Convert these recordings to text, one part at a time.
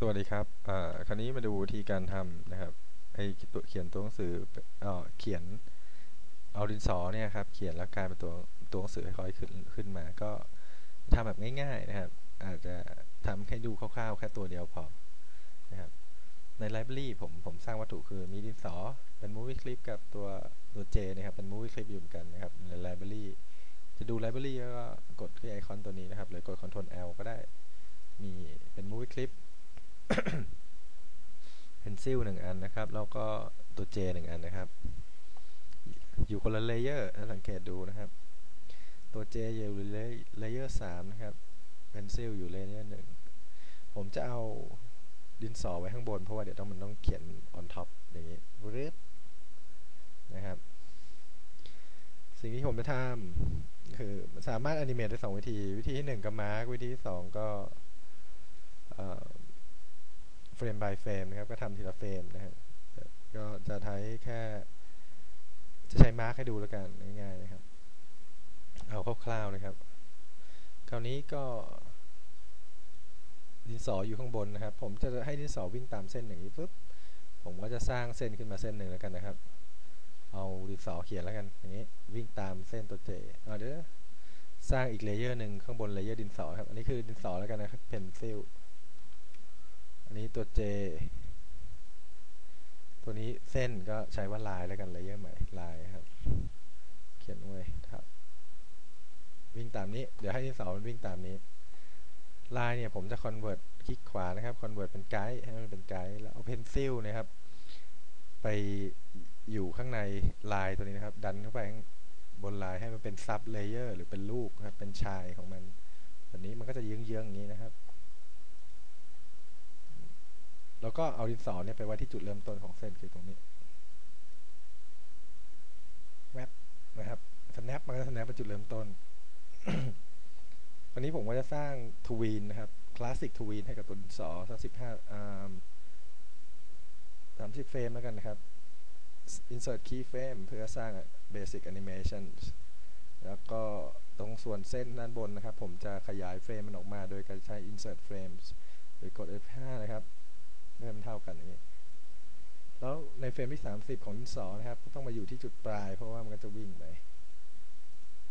สวัสดีครับคราวนี้มาดูวิธีการทำนะครับไอตัวเขียนตัวหนังสือเออเขียนเอาดินสอเนี่ยครับ เขียนแล้วกลายเป็นตัวตัวหนังสือค่อยขึ้นขึ้นมา ก็ทำแบบง่ายๆนะครับ อาจจะทำให้ดูคร่าวๆแค่ตัวเดียวพอนะครับ ในไลบรารีผมผมสร้างวัตถุคือมีดินสอเป็นมูวี่คลิปกับตัวตัว J นะครับ เป็นมูวี่คลิปอยู่เหมือนกันนะครับ ในไลบรารีจะดูไลบรารีก็กดที่ไอคอนตัวนี้นะครับ หรือกด Ctrl L ก็ได้ มีเป็นมูวี่คลิป เพนซิลหนึ่งอันนะครับ แล้วก็ตัว J หนึ่งอันนะครับ อยู่คนละเลเยอร์ถ้าสังเกตดูนะครับ ตัว J อยู่เลเยอร์สามนะครับเพนซิลอยู่เลเยอร์หนึ่งผมจะเอาดินสอไว้ข้างบน เพราะว่าเดี๋ยวต้องมันต้องเขียน on top อย่างนี้รึบนะครับ สิ่งที่ผมจะทำคือสามารถอนิเมตได้สองวิธี วิธีที่หนึ่งก็มาร์กวิธีที่สองก็ เฟรม by เฟรมนะครับ ก็ทำทีละเฟรมนะฮะก็จะใช้แค่ จะใช้มาร์กให้ดูแล้วกันง่ายๆนะครับ เอาคร่าวๆนะครับ คราวนี้ก็ดินสออยู่ข้างบนนะครับ ผมจะให้ดินสอวิ่งตามเส้นอย่างนี้ปุ๊บผมก็จะสร้างเส้นขึ้นมาเส้นหนึ่งแล้วกันนะครับ เอาดินสอเขียนแล้วกันอย่างนี้วิ่งตามเส้นตัวเจเอาเดี๋ยวสร้างอีกเลเยอร์หนึ่งข้างบนเลเยอร์ดินสอครับ อันนี้คือดินสอแล้วกันนะครับเพนซิล อันนี้ตัว J ตัวนี้เส้นก็ใช้ว่าลายแล้วกันเลเยอร์ใหม่ลายครับ เขียนไว้ครับ วิ่งตามนี้ เดี๋ยวให้ดินสอมันวิ่งตามนี้ ลายเนี่ยผมจะ convert คลิกขวานะครับ convert เป็นไกด์ให้มันเป็นไกด์แล้วเอาเพนซิลนะครับ ไปอยู่ข้างในลายตัวนี้นะครับ ดันเข้าไปบนลายให้มันเป็นซับเลเยอร์หรือเป็นลูกครับเป็นชายของมันแบบนี้มันก็จะเยื้องๆอย่างนี้นะครับ แล้วก็เอาดินสอเนี่ยไปไว้ที่จุดเริ่มต้นของเส้นคือตรงนี้แวบนะครับ snap มันก็ snap ไปจุดเริ่มต้น วันนี้ผมก็จะสร้างทวีนนะครับคลาสสิกทวีนให้กับตัวดินสอสักสิบห้าสามสิบเฟรมแล้วกันนะครับ insert keyframe เพื่อสร้าง basic animation แล้วก็ตรงส่วนเส้นด้านบนนะครับ ผมจะขยายเฟรมมันออกมาโดยการใช้ insert frames หรือกด F5 นะครับ เพื่มันเท่ากันอย่างนี้แล้วในเฟรมที่ 30 ของดินสอนะครับก็ต้องมาอยู่ที่จุดปลาย เพราะว่ามันก็จะวิ่งไป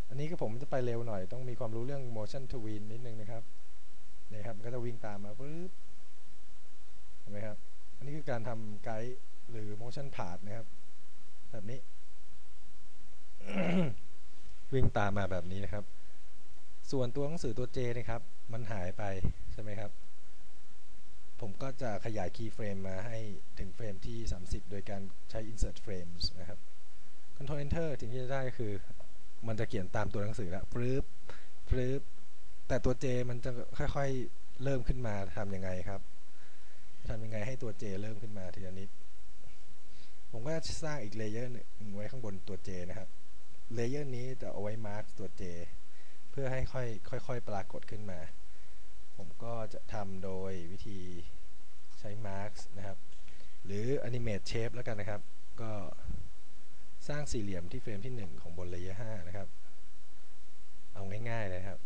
อันนี้ก็ผมจะไปเร็วหน่อย ต้องมีความรู้เรื่อง motion tween นิดนึงนะครับนี่ครับมันก็จะวิ่งตามมาปึ๊บเห็นไหมครับ อันนี้คือการทำไกด์หรือ motion path นะครับ แบบนี้ วิ่งตามมาแบบนี้นะครับ ส่วนตัวหนังสือตัว J นะครับ มันหายไปใช่ไหมครับ ผมก็จะขยายคีย์เฟรมมาให้ถึงเฟรมที่ 30 โดยการใช้ insert frames นะครับ Ctrl Enter สิ่งที่จะได้คือ มันจะเขียนตามตัวหนังสือแล้วปรื๊บปรื๊บแต่ตัว J มันจะค่อยๆ เริ่มขึ้นมาทำยังไงครับทำยังไงให้ตัว J เริ่มขึ้นมาทีละนิด ผมก็จะสร้างอีกเลเยอร์หนึ่งไว้ข้างบนตัว J นะครับ เลเยอร์นี้จะเอาไว้มาร์กตัว J เพื่อให้ค่อยค่อยๆ ปรากฏขึ้นมา ผมก็จะทำโดยวิธีใช้ Mark นะครับ หรือ Animate Shape แล้วกันนะครับ ก็สร้างสี่เหลี่ยมที่เฟรมที่ 1 ของบนเลเยอร์5นะครับ เอาง่ายๆเลยครับ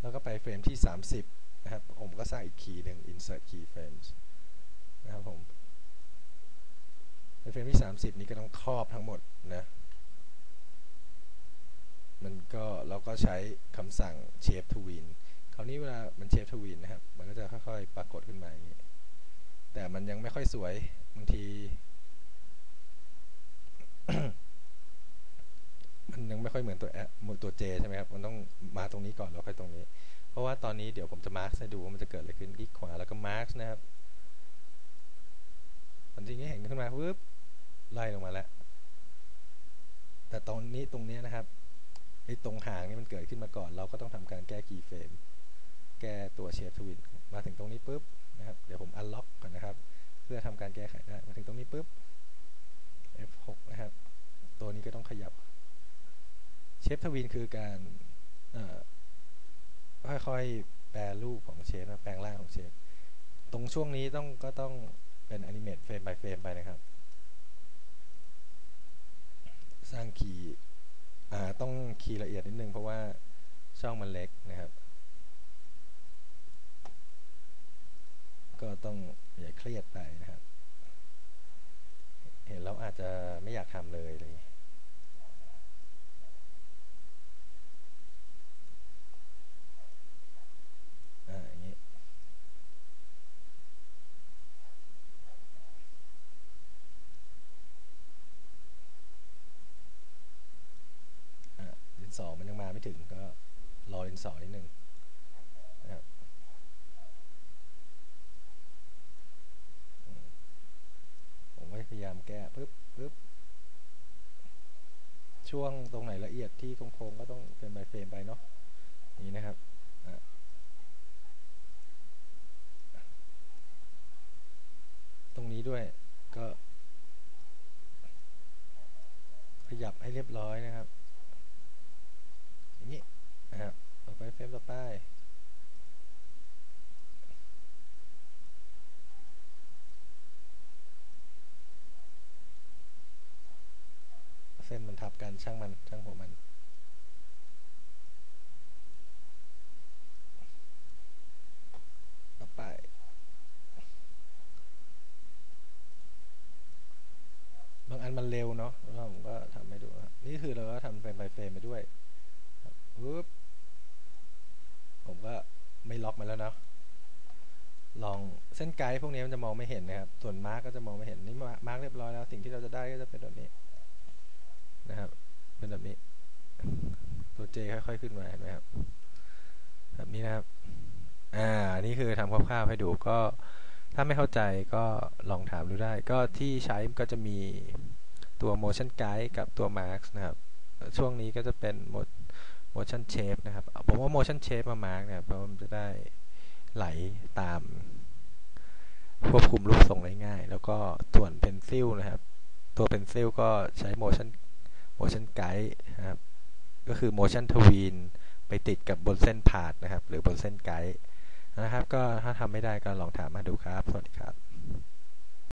แล้วก็ไปเฟรมที่ 30 นะครับ ผมก็สร้างอีกคีย์หนึ่ง Insert Keyframes นะครับผมในเฟรมที่ 30 นี้ก็ต้องครอบทั้งหมดนะ มันก็เราก็ใช้คำสั่ง Shape to Win คราวนี้เวลามัน Shape to Win นะครับ มันก็จะค่อยๆปรากฏขึ้นมาอย่างนี้ แต่มันยังไม่ค่อยสวย บางที มันยังไม่ค่อยเหมือนตัวแอตัว J ใช่ไหมครับ มันต้องมาตรงนี้ก่อนแล้วค่อยตรงนี้ เพราะว่าตอนนี้เดี๋ยวผมจะมาร์กให้ดูว่ามันจะเกิดอะไรขึ้นคลิกขวาแล้วก็มาร์กนะครับ มันจริงๆเห็นขึ้นมาปึ๊บไล่ลงมาแล้ว แต่ตรงนี้ตรงนี้นะครับไอ้ตรงหางนี่มันเกิดขึ้นมาก่อน เราก็ต้องทำการแก้คีย์เฟรม แก้ตัวเชฟทวินมาถึงตรงนี้ปุ๊บนะครับ เดี๋ยวผมอันล็อกก่อนนะครับ เพื่อทำการแก้ไขได้มาถึงตรงนี้ปุ๊บ F6 นะครับ ตัวนี้ก็ต้องขยับ เชฟทวินคือการค่อยๆ แปลรูปของเชฟนะแปลงร่างของเชฟ ตรงช่วงนี้ต้องก็ต้องเป็นอนิเมตเฟรม by เฟรมไปนะครับ สร้างคีย์ต้องคีย์ละเอียดนิดนึงเพราะว่าช่องมันเล็กนะครับ ก็ต้องอย่าเครียดไปนะครับ เห็นแล้วอาจจะไม่อยากทำเลยเลย อ่าอย่างนี้ อะดินสอมันยังมาไม่ถึงก็รอดินสองนิดนึงนะครับอืมผมก็พยายาม แก้ปึ๊บปึ๊บช่วงตรงไหนละเอียดที่โค้งๆก็ต้องเฟรม by เฟรมไปเนาะนี่นะครับตรงนี้ด้วยก็ ขยับให้เรียบร้อยนะครับอย่างนี้นะครับต่อไปเฟรมต่อไปเส้น มันทับกันช่างมันช่างหัวมันต่อไป บางอันมันเร็วเนาะแล้วผมก็ทำให้ดูนี่คือเราก็ทำเฟรม by เฟรมไปด้วยปึ๊บผมก็ไม่ล็อกมันแล้วเนาะลองเส้นไกด์พวกนี้มันจะมองไม่เห็นนะครับ ส่วนมาร์กก็จะมองไม่เห็นนี่มาร์กเรียบร้อยแล้ว สิ่งที่เราจะได้ก็จะเป็นแบบนี้็นแบบนี้ ตัวเจค่อยๆขึ้นมาเห็นไหมครับ แบบนี้นะครับ อ่านี่คือทำคร่าวๆให้ดูก็ถ้าไม่เข้าใจก็ลองถามดูได้ ก็ที่ใช้ก็จะมีตัว motion guide กับตัว mark นะครับ ช่วงนี้ก็จะเป็น motion shape นะครับ ผมว่า motion shape มา mark เนี่ยเพราะมันจะได้ไหลตาม ควบคุมรูปทรงได้ง่าย แล้วก็ส่วน pencil นะครับ ตัว pencil ก็ใช้ motion motion guide นะครับก็คือ motion tween ไปติดกับบนเส้นผาดนะครับ หรือบนเส้นไกด์นะครับ ก็ถ้าทำไม่ได้ก็ลองถามมาดูครับ สวัสดีครับ